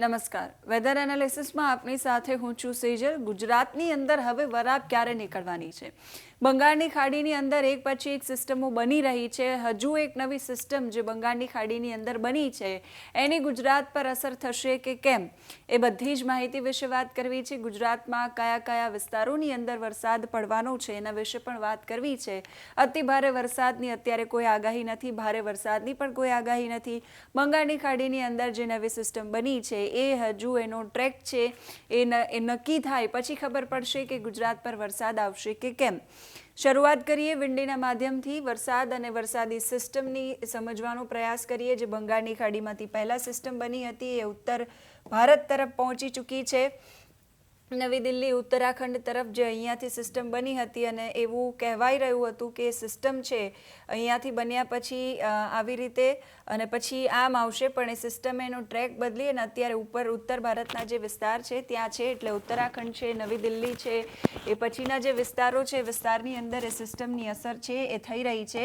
નમસ્કાર. વેધર એનાલિસિસમાં આપની સાથે હું છું સેજલ. ગુજરાતની અંદર હવે વરાપ ક્યારે નીકળવાની છે? બંગાળની ખાડીની અંદર એક પછી એક સિસ્ટમો બની રહી છે. હજુ એક નવી સિસ્ટમ જે બંગાળની ખાડીની અંદર બની છે, એની ગુજરાત પર અસર થશે કે કેમ? એ બધી જ માહિતી વિશે વાત કરવી છે. ગુજરાતમાં કયા કયા વિસ્તારોની અંદર વરસાદ પડવાનો છે, એના વિશે પણ વાત કરવી છે. અતિ ભારે વરસાદની અત્યારે કોઈ આગાહી નથી. ભારે વરસાદની પણ કોઈ આગાહી નથી. બંગાળની ખાડીની અંદર જે નવી સિસ્ટમ બની છે એ હજુ એનો ટ્રેક છે, એ એ નક્કી થાય. પછી ખબર પડશે કે ગુજરાત પર વરસાદ આવશે કે કેમ. શરૂઆત કરીએ વિંડીના માધ્યમથી. વરસાદ અને વરસાદી સિસ્ટમની સમજવાનો પ્રયાસ કરીએ. જે બંગાળની ખાડીમાંથી પહેલાં સિસ્ટમ બની હતી, એ ઉત્તર ભારત તરફ પહોંચી ચૂકી છે. નવી દિલ્હી, ઉત્તરાખંડ તરફ જે અહીંયાથી સિસ્ટમ બની હતી અને એવું કહેવાઈ રહ્યું હતું કે સિસ્ટમ છે, અહીંયાથી બન્યા પછી આવી રીતે અને પછી આમ આવશે, પણ એ સિસ્ટમે એનો ટ્રેક બદલી અને અત્યારે ઉપર ઉત્તર ભારતના જે વિસ્તાર છે, ત્યાં છે, એટલે ઉત્તરાખંડ છે, નવી દિલ્હી છે, એ પછીના જે વિસ્તારો છે, વિસ્તારની અંદર એ સિસ્ટમની અસર છે, એ થઈ રહી છે.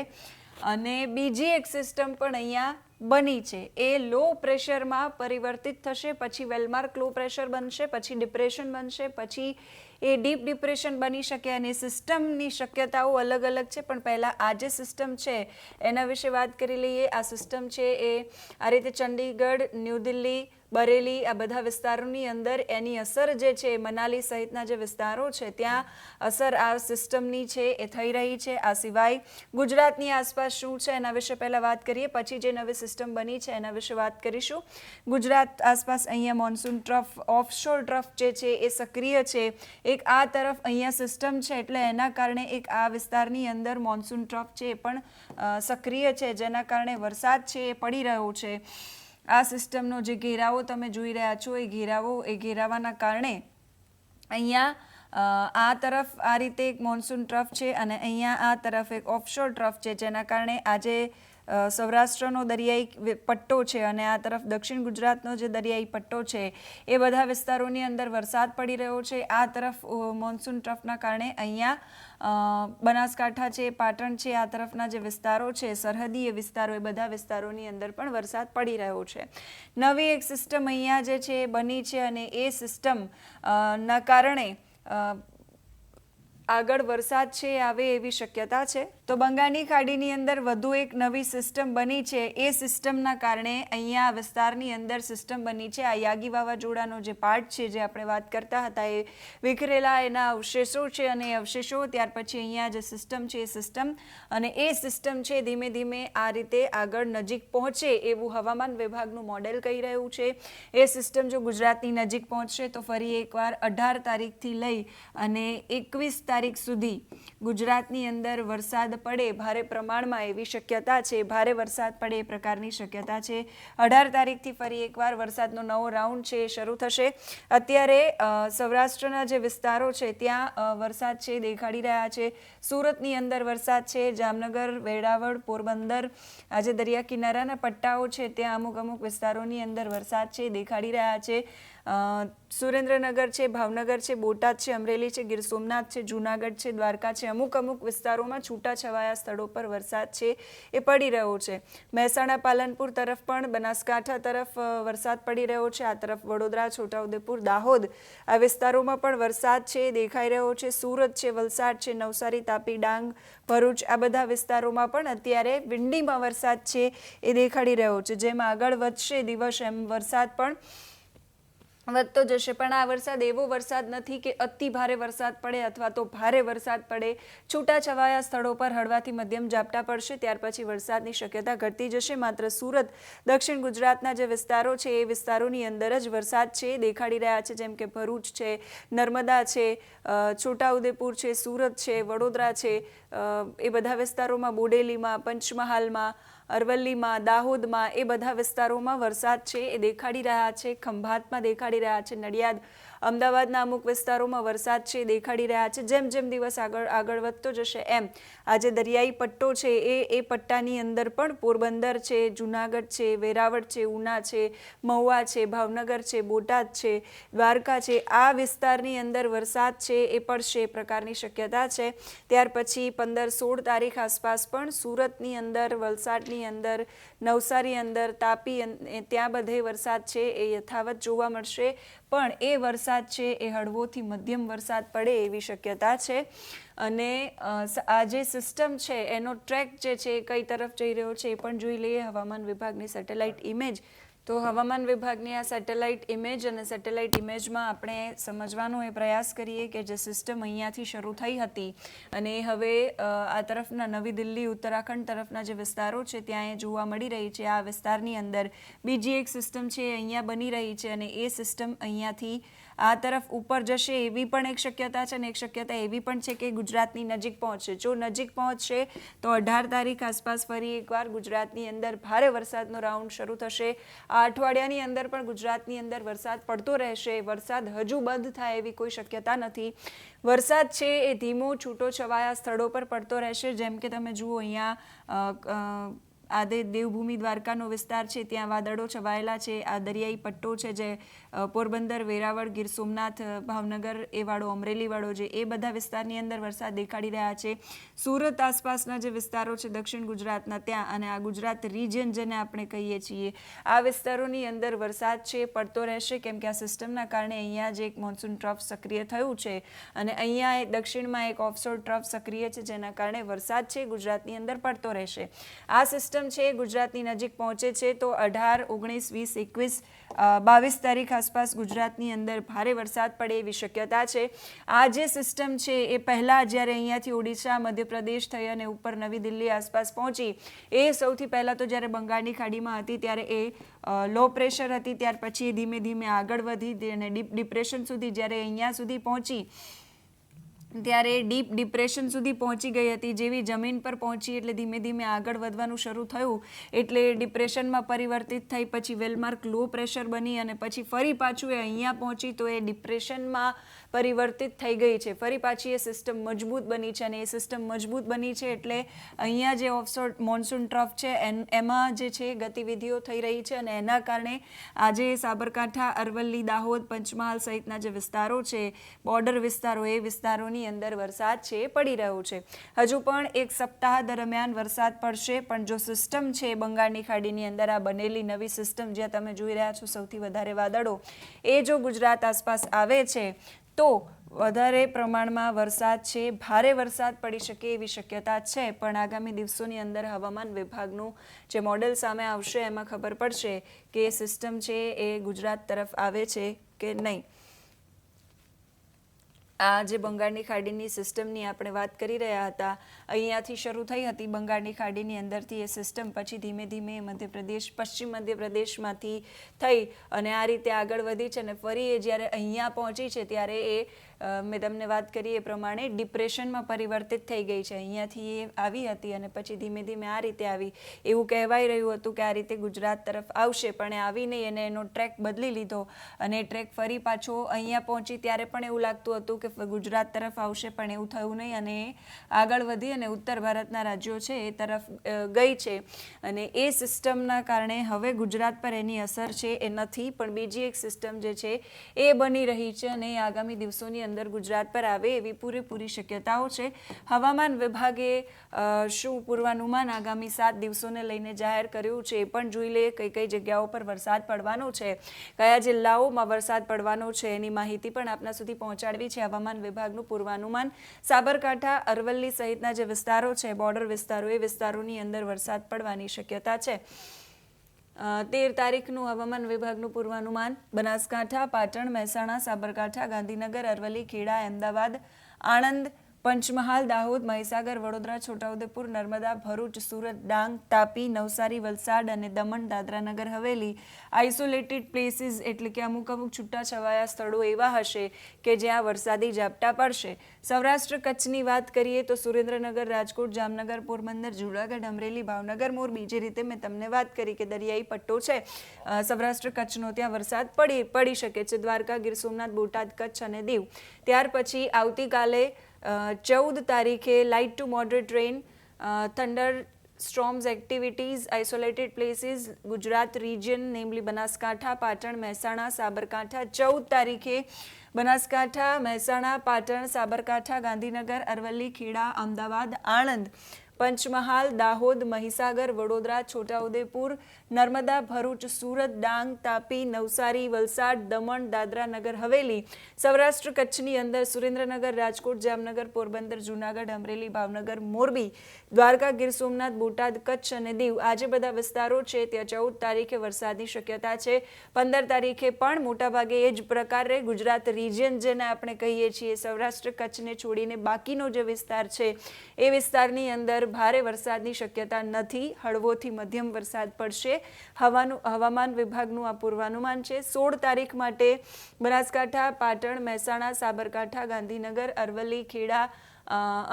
અને બીજી એક સિસ્ટમ પણ અહીંયા બની છે. એ લો પ્રેશરમાં પરિવર્તિત થશે, પછી વેલમાર્ક લો પ્રેશર બનશે, પછી ડિપ્રેશન બનશે, પછી એ ડીપ ડિપ્રેશન બની શકે અને સિસ્ટમની શક્યતાઓ અલગ અલગ છે. પણ પહેલાં આ જે સિસ્ટમ છે, એના વિશે વાત કરી લઈએ. આ સિસ્ટમ છે એ આ રીતે ચંડીગઢ, ન્યૂ દિલ્હી બરેલી, આ બધા વિસ્તારોની અંદર એની અસર જે છે, મનાલી સહિતના જે વિસ્તારો છે, ત્યાં અસર આ સિસ્ટમની છે, એ થઈ રહી છે. આ સિવાય ગુજરાતની આસપાસ શું છે, એના વિશે પહેલાં વાત કરીએ, પછી જે નવી સિસ્ટમ બની છે, એના વિશે વાત કરીશું. ગુજરાત આસપાસ અહીંયા મોન્સૂન ટ્રફ, ઓફશોર ટ્રફ જે છે, એ સક્રિય છે. એક આ તરફ અહીંયા સિસ્ટમ છે, એટલે એના કારણે એક આ વિસ્તારની અંદર મોન્સૂન ટ્રફ છે, એ પણ સક્રિય છે, જેના કારણે વરસાદ છે, એ પડી રહ્યો છે. આ સિસ્ટમનો જે ઘેરાવો તમે જોઈ રહ્યા છો, એ ઘેરાવો, એ ઘેરાવાના કારણે અહીંયા આ તરફ આ રીતે એક મોન્સૂન ટ્રફ છે અને અહીંયા આ તરફ એક ઓફશોર ટ્રફ છે, જેના કારણે આજે સૌરાષ્ટ્રનો દરિયાઈ પટ્ટો છે અને આ તરફ દક્ષિણ ગુજરાતનો જે દરિયાઈ પટ્ટો છે, એ બધા વિસ્તારોની અંદર વરસાદ પડી રહ્યો છે. આ તરફ મોન્સૂન ટ્રફના કારણે અહીંયા બનાસકાંઠા છે, પાટણ છે, આ તરફના જે વિસ્તારો છે સરહદીય વિસ્તારો, એ બધા વિસ્તારોની અંદર પણ વરસાદ પડી રહ્યો છે. નવી એક સિસ્ટમ અહીંયા જે છે બની છે અને એ સિસ્ટમ ના કારણે આગળ વરસાદ છે, આવે એવી શક્યતા છે? તો બંગાળની ખાડીની અંદર વધુ એક નવી સિસ્ટમ બની છે. એ સિસ્ટમના કારણે અહીંયા વિસ્તારની અંદર સિસ્ટમ બની છે. આ યાગી વાવાઝોડાનો જે પાર્ટ છે, જે આપણે વાત કરતા હતા, એ વિખરેલા એના અવશેષો છે અને અવશેષો ત્યાર પછી અહીંયા જે સિસ્ટમ છે, એ સિસ્ટમ અને એ સિસ્ટમ છે, ધીમે ધીમે આ રીતે આગળ નજીક પહોંચે એવું હવામાન વિભાગનું મોડેલ કહી રહ્યું છે. એ સિસ્ટમ જો ગુજરાતની નજીક પહોંચશે તો ફરી એકવાર અઢાર તારીખથી લઈ અને એકવીસ તારીખ સુધી ગુજરાતની અંદર વરસાદ પડે, ભારે પ્રમાણમાં એવી શક્યતા છે, ભારે વરસાદ પડે એ પ્રકારની શક્યતા છે. અઢાર તારીખથી ફરી એકવાર વરસાદનો નવો રાઉન્ડ છે, એ શરૂ થશે. અત્યારે સૌરાષ્ટ્રના જે વિસ્તારો છે, ત્યાં વરસાદ છે, દેખાડી રહ્યા છે. સુરતની અંદર વરસાદ છે, જામનગર વેરાવળ પોરબંદર, આજે દરિયા કિનારાના પટ્ટાઓ છે, ત્યાં અમુક અમુક વિસ્તારોની અંદર વરસાદ છે, દેખાડી રહ્યા છે. સુરેન્દ્રનગર છે, ભાવનગર છે, બોટાદ છે, અમરેલી છે, ગીર સોમનાથ છે, જૂનાગઢ છે, દ્વારકા છે, અમુક અમુક વિસ્તારોમાં છૂટાછવાયા સ્થળો પર વરસાદ છે, એ પડી રહ્યો છે. મહેસાણા, પાલનપુર તરફ પણ, બનાસકાંઠા તરફ વરસાદ પડી રહ્યો છે. આ તરફ વડોદરા, છોટાઉદેપુર, દાહોદ આ વિસ્તારોમાં પણ વરસાદ છે, દેખાઈ રહ્યો છે. સુરત છે, વલસાડ છે, નવસારી, તાપી, ડાંગ, ભરૂચ આ બધા વિસ્તારોમાં પણ અત્યારે વિંડીમાં વરસાદ છે, એ દેખાડી રહ્યો છે. જેમ આગળ વધશે દિવસ એમ વરસાદ પણ વધતો જશે. પણ આ વરસાદ એવો વરસાદ નથી કે અતિ ભારે વરસાદ પડે અથવા તો ભારે વરસાદ પડે. છૂટાછવાયા સ્થળો પર હળવાથી મધ્યમ ઝાપટા પડશે. ત્યાર પછી વરસાદની શક્યતા ઘટતી જશે. માત્ર સુરત, દક્ષિણ ગુજરાતના જે વિસ્તારો છે, એ વિસ્તારોની અંદર જ વરસાદ છે, દેખાડી રહ્યા છે. જેમ કે ભરૂચ છે, નર્મદા છે છોટાઉદેપુર છે, સુરત છે, વડોદરા છે. એ બધા વિસ્તારોમાં બોડેલીમાં, પંચમહાલમાં અરવલ્લીમાં, દાહોદમાં, એ બધા વિસ્તારોમાં વરસાદ છે, એ દેખાડી રહ્યા છે, ખંભાતમાં દેખાડી રહ્યા છે, નડિયાદ અમદાવાદના અમુક વિસ્તારોમાં વરસાદ છે, દેખાડી રહ્યા છે. જેમ જેમ દિવસ આગળ આગળ વધતો જશે, એમ આ જે દરિયાઈ પટ્ટો છે, એ એ પટ્ટાની અંદર પણ પોરબંદર છે, જુનાગઢ છે, વેરાવળ છે, ઉના છે, મહુવા છે, ભાવનગર છે, બોટાદ છે, દ્વારકા છે. આ વિસ્તારની અંદર વરસાદ છે, એ પડશે એ પ્રકારની શક્યતા છે. ત્યાર પછી પંદર સોળ તારીખ આસપાસ પણ સુરતની અંદર, વલસાડની અંદર, નવસારી અંદર તાપી ત્યાં બધે વરસાદ છે, એ યથાવત જોવા મળશે. પણ એ વરસાદ છે, એ હળવોથી મધ્યમ વરસાદ પડે એવી શક્યતા છે. અને આ જે સિસ્ટમ છે, એનો ટ્રેક જે છે, એ કઈ તરફ જઈ રહ્યો છે, એ પણ જોઈ લઈએ હવામાન વિભાગની સેટેલાઇટ ઇમેજ તો હવામાન વિભાગની આ સેટેલાઇટ ઇમેજ અને સેટેલાઇટ ઇમેજમાં આપણે સમજવાનો એ પ્રયાસ કરીએ કે જે સિસ્ટમ અહીંયાથી શરૂ થઈ હતી અને હવે આ તરફના નવી દિલ્હી, ઉત્તરાખંડ તરફના જે વિસ્તારો છે ત્યાં એ જોવા મળી રહી છે. આ વિસ્તારની અંદર બીજી એક સિસ્ટમ છે એ અહીંયા બની રહી છે અને એ સિસ્ટમ અહીંયાથી આ તરફ ઉપર જશે એવી પણ એક શક્યતા છે અને એક શક્યતા એવી પણ છે કે ગુજરાતની નજીક પહોંચશે. જો નજીક પહોંચશે તો અઢાર તારીખ આસપાસ ફરી એકવાર ગુજરાતની અંદર ભારે વરસાદનો રાઉન્ડ શરૂ થશે. આ અઠવાડિયાની અંદર પણ ગુજરાતની અંદર વરસાદ પડતો રહેશે. વરસાદ હજુ બંધ થાય એવી કોઈ શક્યતા નથી. વરસાદ છે એ ધીમો છૂટો છવાયા સ્થળો પર પડતો રહેશે. જેમ કે તમે જુઓ અહીંયા આ દેવભૂમિ દ્વારકાનો વિસ્તાર છે, ત્યાં વાદળો છવાયેલા છે, આ દરિયાઈ પટ્ટો છે જે પોરબંદર, વેરાવળ, ગીર સોમનાથ ભાવનગર, એ વાળો અમરેલી વાળો જે, એ બધા વિસ્તારની અંદર વરસાદ દેખાડી રહ્યા છે. સુરત આસપાસના જે વિસ્તારો છે, દક્ષિણ ગુજરાતના ત્યાં અને આ ગુજરાત રિજિયન જેને આપણે કહીએ છીએ, આ વિસ્તારોની અંદર વરસાદ છે, પડતો રહેશે, કેમ કે આ સિસ્ટમના કારણે અહીંયા જે એક મોન્સૂન ટ્રફ સક્રિય થયું છે અને અહીંયા દક્ષિણમાં એક ઓફશોર ટ્રફ સક્રિય છે, જેના કારણે વરસાદ છે, ગુજરાતની અંદર પડતો રહેશે. આ સિસ્ટમ છે, ગુજરાતની નજીક પહોંચે છે, તો અઢાર, ઓગણીસ, વીસ, એકવીસ બાવીસ તારીખ આસપાસ ગુજરાતની અંદર ભારે વરસાદ પડે એવી શક્યતા છે. આ જે સિસ્ટમ છે એ પહેલાં જ્યારે અહીંયાથી ઓડિશા, મધ્યપ્રદેશ થઈ અને ઉપર નવી દિલ્હી આસપાસ પહોંચી, એ સૌથી પહેલાં તો જ્યારે બંગાળની ખાડીમાં હતી ત્યારે એ લો પ્રેશર હતી, ત્યાર પછી ધીમે ધીમે આગળ વધી અને ડીપ, ડિપ્રેશન સુધી જ્યારે અહીંયા સુધી પહોંચી ત્યારે ડીપ ડિપ્રેશન સુધી પહોંચી ગઈ હતી. જેવી જમીન પર પહોંચી એટલે ધીમે ધીમે આગળ વધવાનું શરૂ થયું. એટલે ડિપ્રેશનમાં પરિવર્તિત થઈ, પછી વેલમાર્ક લો પ્રેશર બની અને પછી ફરી પાછું એ અહીંયા પહોંચી તો એ ડિપ્રેશનમાં પરિવર્તિત થઈ ગઈ છે. ફરી પાછી એ સિસ્ટમ મજબૂત બની છે અને એ સિસ્ટમ મજબૂત બની છે એટલે અહીંયા જે ઓફસોર મોન્સૂન ટ્રફ છે, એન, એમાં જે છે ગતિવિધિઓ થઈ રહી છે અને એના કારણે આજે સાબરકાંઠા, અરવલ્લી, દાહોદ, પંચમહાલ સહિતના જે વિસ્તારો છે, બોર્ડર વિસ્તારો, એ વિસ્તારોની અંદર વરસાદ છે એ પડી રહ્યો છે. હજુ પણ એક સપ્તાહ દરમિયાન વરસાદ પડશે, પણ જો સિસ્ટમ છે બંગાળની ખાડીની અંદર આ બનેલી નવી સિસ્ટમ જ્યાં તમે જોઈ રહ્યા છો સૌથી વધારે વાદળો, એ જો ગુજરાત આસપાસ આવે છે, તો વધારે પ્રમાણમાં વરસાદ છે, ભારે વરસાદ પડી શકે એવી શક્યતા છે, પણ આગામી દિવસોની અંદર હવામાન વિભાગનું જે મોડેલ સામે આવશે, એમાં ખબર પડશે કે સિસ્ટમ છે એ ગુજરાત તરફ આવે છે કે નહીં. આ જે બંગાળની ખાડીની સિસ્ટમની આપણે વાત કરી રહ્યા હતા, અહીંયાથી શરૂ થઈ હતી બંગાળની ખાડીની અંદરથી એ સિસ્ટમ, પછી ધીમે ધીમે મધ્યપ્રદેશ, પશ્ચિમ મધ્યપ્રદેશમાંથી થઈ અને આ રીતે આગળ વધી છે અને ફરી એ જ્યારે અહીંયા પહોંચી છે ત્યારે એ મેં તમને વાત કરી એ પ્રમાણે ડિપ્રેશનમાં પરિવર્તિત થઈ ગઈ છે. અહીંયાથી એ આવી હતી અને પછી ધીમે ધીમે આ રીતે આવી. એવું કહેવાઈ રહ્યું હતું કે આ રીતે ગુજરાત તરફ આવશે, પણ એ આવી નહીં અને એનો ટ્રેક બદલી લીધો અને ટ્રેક ફરી પાછો અહીંયા પહોંચી. ત્યારે પણ એવું લાગતું હતું કે ગુજરાત તરફ આવશે, પણ એવું થયું નહીં અને આગળ વધી અને ઉત્તર ભારતના રાજ્યો છે એ તરફ ગઈ છે. અને એ સિસ્ટમના કારણે હવે ગુજરાત પર એની અસર છે એ નથી, પણ બીજી એક સિસ્ટમ જે છે એ બની રહી છે અને આગામી દિવસોની અંદર ગુજરાત પર આવે એવી પૂરેપૂરી શક્યતાઓ છે. હવામાન વિભાગે શું પૂર્વાનુમાન આગામી સાત દિવસોને લઈને જાહેર કર્યું છે એ પણ જોઈ લઈએ કઈ કઈ જગ્યાઓ પર વરસાદ પડવાનો છે, કયા જિલ્લાઓમાં વરસાદ પડવાનો છે એની માહિતી પણ આપના સુધી પહોંચાડવી છે હવામાન વિભાગનું પૂર્વાનુમાન. સાબરકાંઠા, અરવલ્લી સહિતના જે વિસ્તારો છે, બોર્ડર વિસ્તારો, એ વિસ્તારોની અંદર વરસાદ પડવાની શક્યતા છે. તેર તારીખનું હવામાન વિભાગનું પૂર્વાનુમાન. બનાસકાંઠા પાટણ મહેસાણા સાબરકાંઠા ગાંધીનગર અરવલ્લી ખેડા અમદાવાદ આણંદ પંચમહાલ, દાહોદ, મહીસાગર, વડોદરા, છોટાઉદેપુર, નર્મદા, ભરૂચ, સુરત, ડાંગ, તાપી, નવસારી, વલસાડ અને દમણ દાદરાનગર હવેલી. આઇસોલેટેડ પ્લેસીસ એટલે કે અમુક અમુક છૂટાછવાયા સ્થળો એવા હશે કે જ્યાં વરસાદી ઝાપટા પડશે. સૌરાષ્ટ્ર કચ્છની વાત કરીએ તો સુરેન્દ્રનગર, રાજકોટ, જામનગર, પોરબંદર, જુનાગઢ, અમરેલી, ભાવનગર, મોરબી, જે રીતે મેં તમને વાત કરી કે દરિયાઈ પટ્ટો છે સૌરાષ્ટ્ર કચ્છનો ત્યાં વરસાદ પડી પડી શકે છે. દ્વારકા, ગીર સોમનાથ, બોટાદ, કચ્છ અને દીવ. ત્યાર પછી આવતીકાલે ચૌદ તારીખે light to moderate rain thunderstorms activities isolated places Gujarat region namely Banaskantha, Patan, Mehsana, Sabarkantha, ચૌદ તારીખે બનાસકાંઠા, મહેસાણા, પાટણ, સાબરકાંઠા, ગાંધીનગર, અરવલ્લી, ખેડા, અમદાવાદ, આણંદ, પંચમહાલ, દાહોદ, મહીસાગર, વડોદરા, છોટાઉદેપુર નર્મદા, ભરૂચ, સુરત, ડાંગ, તાપી, નવસારી, વલસાડ, દમણ, દાદરા નગર, હવેલી, સૌરાષ્ટ્ર કચ્છની અંદર સુરેન્દ્રનગર, રાજકોટ, જામનગર, પોરબંદર, જૂનાગઢ, અમરેલી, ભાવનગર, મોરબી, દ્વારકા, ગીર સોમનાથ, બોટાદ, કચ્છ અને દીવ આજે બધા વિસ્તારો છે. ત્યાં ચૌદ તારીખે વરસાદની શક્યતા છે. પંદર તારીખે પણ મોટાભાગે એ જ પ્રકારે ગુજરાત રિજિયન જેને આપણે કહીએ છીએ, સૌરાષ્ટ્ર કચ્છને છોડીને બાકીનો જે વિસ્તાર છે, એ વિસ્તારની અંદર ભારે વરસાદની શક્યતા નથી. હળવોથી મધ્યમ વરસાદ પડશે. હવાનું હવામાન વિભાગનું આ પૂર્વાનુમાન છે. સોળ તારીખ માટે બનાસકાંઠા, પાટણ, મહેસાણા, સાબરકાંઠા, ગાંધીનગર, અરવલ્લી, ખેડા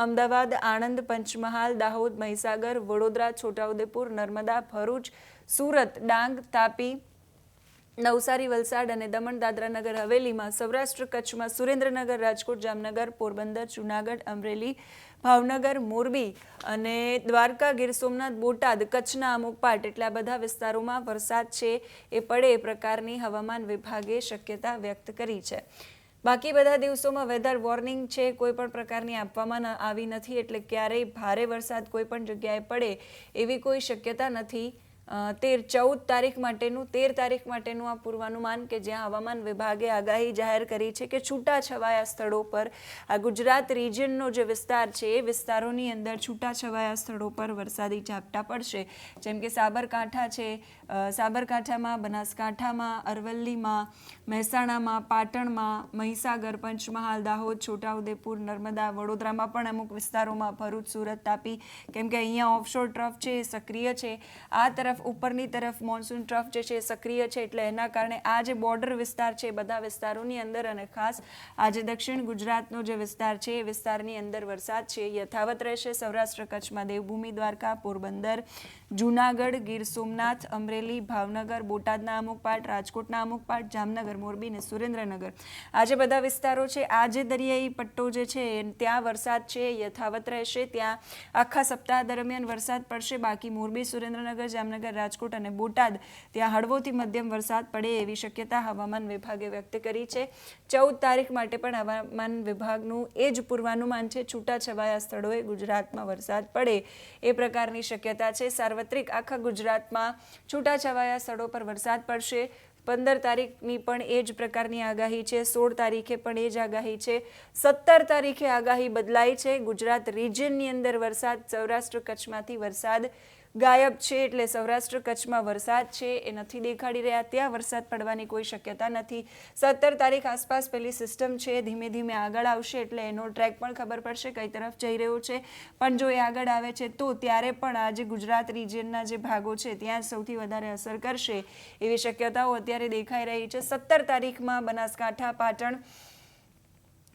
અમદાવાદ, આણંદ, પંચમહાલ, દાહોદ, મહીસાગર, વડોદરા, છોટાઉદેપુર, નર્મદા, ભરૂચ, સુરત, ડાંગ, તાપી નવસારી, વલસાડ અને દમણ દાદરા નગર હવેલીમાં સૌરાષ્ટ્ર કચ્છમાં સુરેન્દ્રનગર, રાજકોટ, જામનગર, પોરબંદર, જૂનાગઢ, અમરેલી, ભાવનગર, મોરબી અને દ્વારકા ગીર સોમનાથ, બોટાદ કચ્છના અમુક પાર્ટ એટલે બધા વિસ્તારોમાં વરસાદ છે એ પડે એ પ્રકારની હવામાન વિભાગે શક્યતા વ્યક્ત કરી છે. બાકી બધા દિવસોમાં વેધર વોર્નિંગ છે, કોઈ પણ પ્રકારની આપવામાં આવી નથી એટલે ક્યારેય ભારે વરસાદ કોઈ પણ જગ્યાએ પડે એવી કોઈ શક્યતા નથી. તેર, ચૌદ તારીખ માટેનું, તેર તારીખ માટેનું આ પૂર્વાનુમાન કે જ્યાં હવામાન વિભાગે આગાહી જાહેર કરી છે કે છૂટાછવાયા સ્થળો પર, આ ગુજરાત રિજિયનનો જે વિસ્તાર છે, એ વિસ્તારોની અંદર છૂટાછવાયા સ્થળો પર વરસાદી ઝાપટા પડશે. જેમ કે સાબરકાંઠા છે સાબરકાંઠામાં, બનાસકાંઠામાં, અરવલ્લીમાં મહેસાણામાં, પાટણમાં, મહીસાગર, પંચમહાલ, દાહોદ, છોટાઉદેપુર, નર્મદા, વડોદરામાં પણ અમુક વિસ્તારોમાં ભરૂચ, સુરત તાપી, કેમ કે અહીંયા ઓફશોર ટ્રફ છે એ સક્રિય છે. આ તરફ ઉપરની તરફ મોન્સૂન ટ્રફ જે છે એ સક્રિય છે, એટલે એના કારણે આ જે બોર્ડર વિસ્તાર છે બધા વિસ્તારોની અંદર અને ખાસ આજે દક્ષિણ ગુજરાતનો જે વિસ્તાર છે એ વિસ્તારની અંદર વરસાદ છે. યથાવત રહેશે સૌરાષ્ટ્ર કચ્છમાં દેવભૂમિ, દ્વારકા, પોરબંદર, જૂનાગઢ, ગીર સોમનાથ, અમરેલી, ભાવનગર, બોટાદના અમુક પાર્ટ, રાજકોટના અમુક પાર્ટ, જામનગર મોરબી અને સુરેન્દ્રનગર. આ જે બધા વિસ્તારો છે, આ જે દરિયાઈ પટ્ટો જે છે ત્યાં વરસાદ છે, યથાવત રહેશે. ત્યાં આખા સપ્તાહ દરમિયાન વરસાદ પડશે. બાકી મોરબી, સુરેન્દ્રનગર, જામનગર, રાજકોટ અને બોટાદ ત્યાં હળવોથી મધ્યમ વરસાદ પડે એવી શક્યતા હવામાન વિભાગે વ્યક્ત કરી છે. ચૌદ તારીખ માટે પણ હવામાન વિભાગનું એ જ પૂર્વાનુમાન છે, છૂટાછવાયા સ્થળોએ ગુજરાતમાં વરસાદ પડે એ પ્રકારની શક્યતા છે. સાર્વત્રિક આખા ગુજરાતમાં છૂટાછવાયા સ્થળો પર વરસાદ પડશે. પંદર તારીખની પણ એ જ પ્રકારની આગાહી છે, સોળ તારીખે પણ એ જ આગાહી છે. સત્તર તારીખે આગાહી બદલાઈ છે. ગુજરાત રિજિયનની અંદર વરસાદ, સૌરાષ્ટ્ર કચ્છમાંથી વરસાદ ગાયબ છે એટલે સૌરાષ્ટ્ર કચ્છમાં વરસાદ છે, એ નથી દેખાડી રહ્યા. ત્યાં વરસાદ પડવાની કોઈ શક્યતા નથી. સત્તર તારીખ આસપાસ પેલી સિસ્ટમ છે, ધીમે ધીમે આગળ આવશે એટલે એનો ટ્રેક પણ ખબર પડશે, કઈ તરફ જઈ રહ્યો છે. પણ જો એ આગળ આવે છે, તો ત્યારે પણ આજે ગુજરાત રિજિયનના જે ભાગો છે, ત્યાં સૌથી વધારે અસર કરશે એવી શક્યતાઓ અત્યારે દેખાઈ રહી છે. સત્તર તારીખમાં બનાસકાંઠા, પાટણ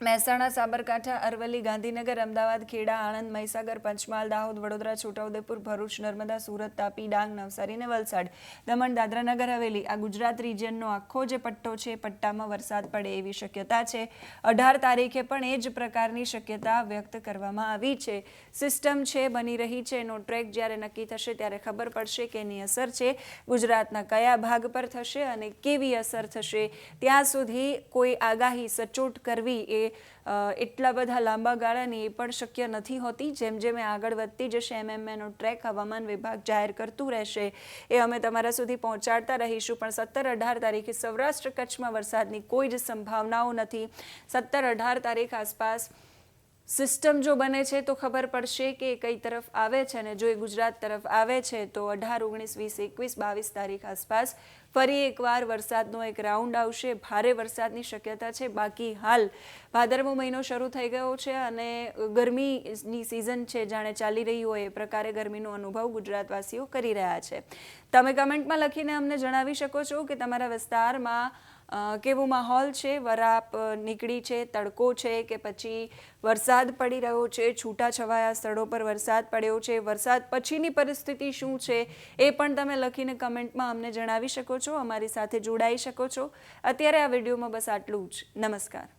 મહેસાણા, સાબરકાંઠા, અરવલ્લી, ગાંધીનગર, અમદાવાદ, ખેડા, આણંદ, મહીસાગર, પંચમહાલ, દાહોદ, વડોદરા, છોટાઉદેપુર, ભરૂચ, નર્મદા, સુરત, તાપી, ડાંગ, નવસારી અને વલસાડ. દમણ, દાદરાનગર, હવેલી. આ ગુજરાત રિજિયનનો આખો જે પટ્ટો છે પટ્ટામાં વરસાદ પડે એવી શક્યતા છે. અઢાર તારીખે પણ એ જ પ્રકારની શક્યતા વ્યક્ત કરવામાં આવી છે. સિસ્ટમ છે, બની રહી છે એનો ટ્રેક જ્યારે નક્કી થશે ત્યારે ખબર પડશે કે એની અસર છે. ગુજરાતના કયા ભાગ પર થશે અને કેવી અસર થશે? ત્યાં સુધી કોઈ આગાહી સચોટ કરવી એ એટલા બધા લાંબા ગાળાની એ પણ શક્ય નથી હોતી. જેમ જેમ એ આગળ વધતી જશે, એમ એમ એનો ટ્રેક હવામાન વિભાગ જાહેર કરતું રહેશે. એ અમે તમારા સુધી પહોંચાડતા રહીશું, પણ સત્તર અઢાર તારીખે સૌરાષ્ટ્ર કચ્છમાં વરસાદની કોઈ જ સંભાવનાઓ નથી. સત્તર અઢાર તારીખ આસપાસ સિસ્ટમ જો બને છે, તો ખબર પડશે કે કઈ તરફ આવે છે અને જો એ ગુજરાત તરફ આવે છે, તો અઢાર, ઓગણીસ, વીસ, એકવીસ, બાવીસ તારીખ આસપાસ ફરી એકવાર વરસાદનો એક રાઉન્ડ આવશે. ભારે વરસાદની શક્યતા છે. બાકી હાલ ભાદરવો મહિનો શરૂ થઈ ગયો છે અને ગરમીની સિઝન છે જાણે ચાલી રહી હોય એ પ્રકારે ગરમીનો અનુભવ ગુજરાતવાસીઓ કરી રહ્યા છે. તમે કમેન્ટમાં લખીને અમને જણાવી શકો છો કે તમારા વિસ્તારમાં કેવો માહોલ છે? વરાપ નીકળી છે, તડકો છે કે પછી વરસાદ પડી રહ્યો છે? છૂટાછવાયા સ્થળો પર વરસાદ પડ્યો છે. વરસાદ પછીની પરિસ્થિતિ શું છે? એ પણ તમે લખીને કમેન્ટમાં અમને જણાવી શકો છો. અમારી સાથે જોડાઈ શકો છો. અત્યારે આ વિડીયોમાં બસ આટલું જ. નમસ્કાર.